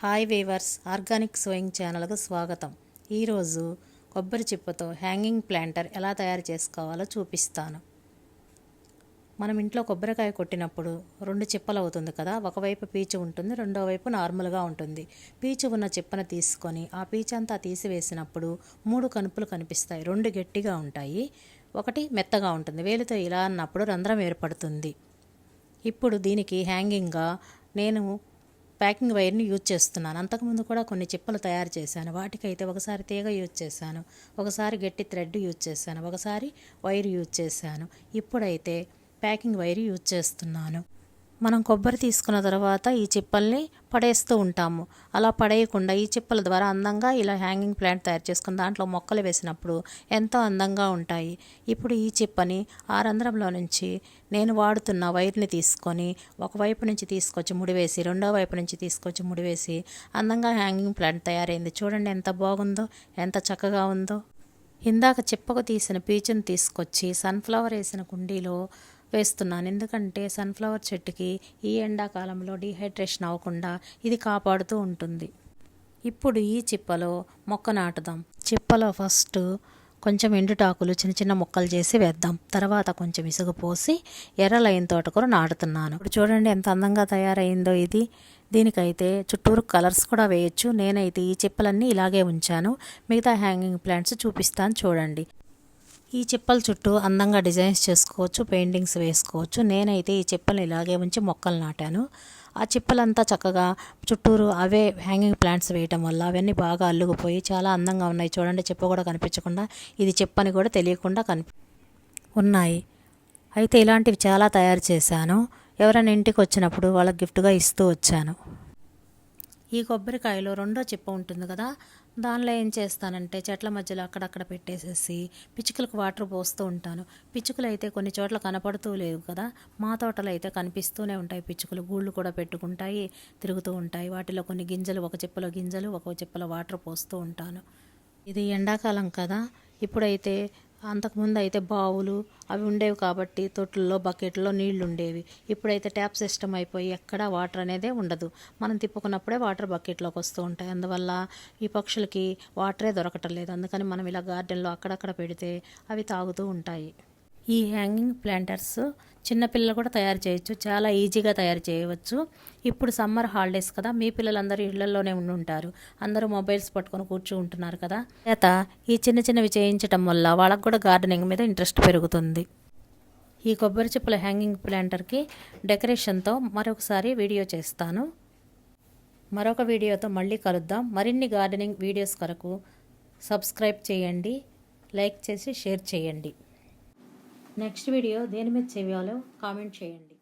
Hi weavers organic sowing ఛానల్కు స్వాగతం. ఈరోజు కొబ్బరి చిప్పతో హ్యాంగింగ్ ప్లాంటర్ ఎలా తయారు చేసుకోవాలో చూపిస్తాను. మనం ఇంట్లో కొబ్బరికాయ కొట్టినప్పుడు రెండు చిప్పలు అవుతుంది కదా ఒకవైపు పీచు ఉంటుంది రెండో వైపు నార్మల్గా ఉంటుంది. పీచు ఉన్న చిప్పను తీసుకొని ఆ పీచు అంతా తీసివేసినప్పుడు మూడు కనుపులు కనిపిస్తాయి. రెండు గట్టిగా ఉంటాయి ఒకటి మెత్తగా ఉంటుంది. వేలితో ఇలా అన్నప్పుడు రంధ్రం ఏర్పడుతుంది. ఇప్పుడు దీనికి హ్యాంగింగ్గా నేను ప్యాకింగ్ వైర్ని యూజ్ చేస్తున్నాను. అంతకుముందు కూడా కొన్ని చిప్పలు తయారు చేశాను. వాటికైతే ఒకసారి తీగ యూజ్ చేశాను. ఒకసారి గట్టి థ్రెడ్ యూజ్ చేశాను. ఒకసారి వైర్ యూజ్ చేశాను. ఇప్పుడైతే ప్యాకింగ్ వైర్ యూజ్ చేస్తున్నాను. మనం కొబ్బరి తీసుకున్న తర్వాత ఈ చిప్పల్ని పడేస్తూ ఉంటాము. అలా పడేయకుండా ఈ చిప్పల ద్వారా అందంగా ఇలా హ్యాంగింగ్ ప్లాంట్ తయారు చేసుకుని దాంట్లో మొక్కలు వేసినప్పుడు ఎంతో అందంగా ఉంటాయి. ఇప్పుడు ఈ చిప్పని ఆ రంధ్రంలో నుంచి నేను వాడుతున్న వైర్ని తీసుకొని ఒకవైపు నుంచి తీసుకొచ్చి ముడివేసి రెండో వైపు నుంచి తీసుకొచ్చి ముడివేసి అందంగా హ్యాంగింగ్ ప్లాంట్ తయారైంది. చూడండి ఎంత బాగుందో ఎంత చక్కగా ఉందో. ఇందాక చిప్పకు తీసిన పీచుని తీసుకొచ్చి సన్ఫ్లవర్ వేసిన కుండీలో వేస్తున్నాను. ఎందుకంటే సన్ఫ్లవర్ చెట్టుకి ఈ ఎండాకాలంలో డీహైడ్రేషన్ అవ్వకుండా ఇది కాపాడుతూ ఉంటుంది. ఇప్పుడు ఈ చిప్పలో మొక్క నాటుదాం. చిప్పలో ఫస్ట్ కొంచెం ఎండుటాకులు చిన్న చిన్న ముక్కలు చేసి వేద్దాం. తర్వాత కొంచెం ఇసుక పోసి ఎర్ర లైన్ తోటకూర నాటుతున్నాను. ఇప్పుడు చూడండి ఎంత అందంగా తయారైందో ఇది. దీనికైతే చుట్టూరు కలర్స్ కూడా వేయచ్చు. నేనైతే ఈ చిప్పలన్నీ ఇలాగే ఉంచాను. మిగతా హ్యాంగింగ్ ప్లాంట్స్ చూపిస్తాను చూడండి. ఈ చిప్పల చుట్టూ అందంగా డిజైన్స్ చేసుకోవచ్చు పెయింటింగ్స్ వేసుకోవచ్చు. నేనైతే ఈ చిప్పలు ఇలాగే ఉంచి మొక్కలు నాటాను. ఆ చిప్పలంతా చక్కగా చుట్టూరు అవే హ్యాంగింగ్ ప్లాంట్స్ వేయటం వల్ల అవన్నీ బాగా అల్లుకుపోయి చాలా అందంగా ఉన్నాయి. చూడండి చిప్ప కూడా కనిపించకుండా ఇది చెప్పని కూడా తెలియకుండా కనిపి ఉన్నాయి. అయితే ఇలాంటివి చాలా తయారు చేశాను. ఎవరైనా ఇంటికి వచ్చినప్పుడు వాళ్ళకి గిఫ్ట్గా ఇస్తూ వచ్చాను. ఈ కొబ్బరికాయలో రెండో చిప్ప ఉంటుంది కదా దానిలో ఏం చేస్తానంటే చెట్ల మధ్యలో అక్కడక్కడ పెట్టేసేసి పిచ్చుకలకు వాటర్ పోస్తూ ఉంటాను. పిచ్చుకలు అయితే కొన్ని చోట్ల కనపడుతూ లేవు కదా మా తోటలో అయితే కనిపిస్తూనే ఉంటాయి పిచ్చుకలు. గూళ్ళు కూడా పెట్టుకుంటాయి తిరుగుతూ ఉంటాయి. వాటిలో కొన్ని గింజలు ఒక చిప్పలో గింజలు ఒక చిప్పలో వాటర్ పోస్తూ ఉంటాను. ఇది ఎండాకాలం కదా ఇప్పుడైతే అంతకుముందు అయితే బావులు అవి ఉండేవి కాబట్టి తొట్టుల్లో బకెట్లో నీళ్ళు ఉండేవి ఇప్పుడైతే ట్యాప్ సిస్టమ్ అయిపోయి ఎక్కడ వాటర్ అనేదే ఉండదు. మనం తిప్పుకున్నప్పుడే వాటర్ బకెట్లోకి వస్తూ ఉంటాయి. అందువల్ల ఈ పక్షులకి వాటరే దొరకటం లేదు. అందుకని మనం ఇలా గార్డెన్లో అక్కడక్కడ పెడితే అవి తాగుతూ ఉంటాయి. ఈ హ్యాంగింగ్ ప్లాంటర్స్ చిన్నపిల్లలు కూడా తయారు చేయొచ్చు చాలా ఈజీగా తయారు చేయవచ్చు. ఇప్పుడు సమ్మర్ హాలిడేస్ కదా మీ పిల్లలందరూ ఇళ్ళలోనే ఉండి ఉంటారు అందరూ మొబైల్స్ పట్టుకొని కూర్చుంటున్నారు కదా. చేత ఈ చిన్న చిన్నవి చేయించడం వల్ల వాళ్ళకు కూడా గార్డెనింగ్ మీద ఇంట్రెస్ట్ పెరుగుతుంది. ఈ కొబ్బరి చిప్పల హ్యాంగింగ్ ప్లాంటర్కి డెకరేషన్తో మరొకసారి వీడియో చేస్తాను. మరొక వీడియోతో మళ్ళీ కలుద్దాం. మరిన్ని గార్డెనింగ్ వీడియోస్ కొరకు సబ్స్క్రైబ్ చేయండి లైక్ చేసి షేర్ చేయండి. నెక్స్ట్ వీడియో దేని మీద చేయాలో కామెంట్ చేయండి.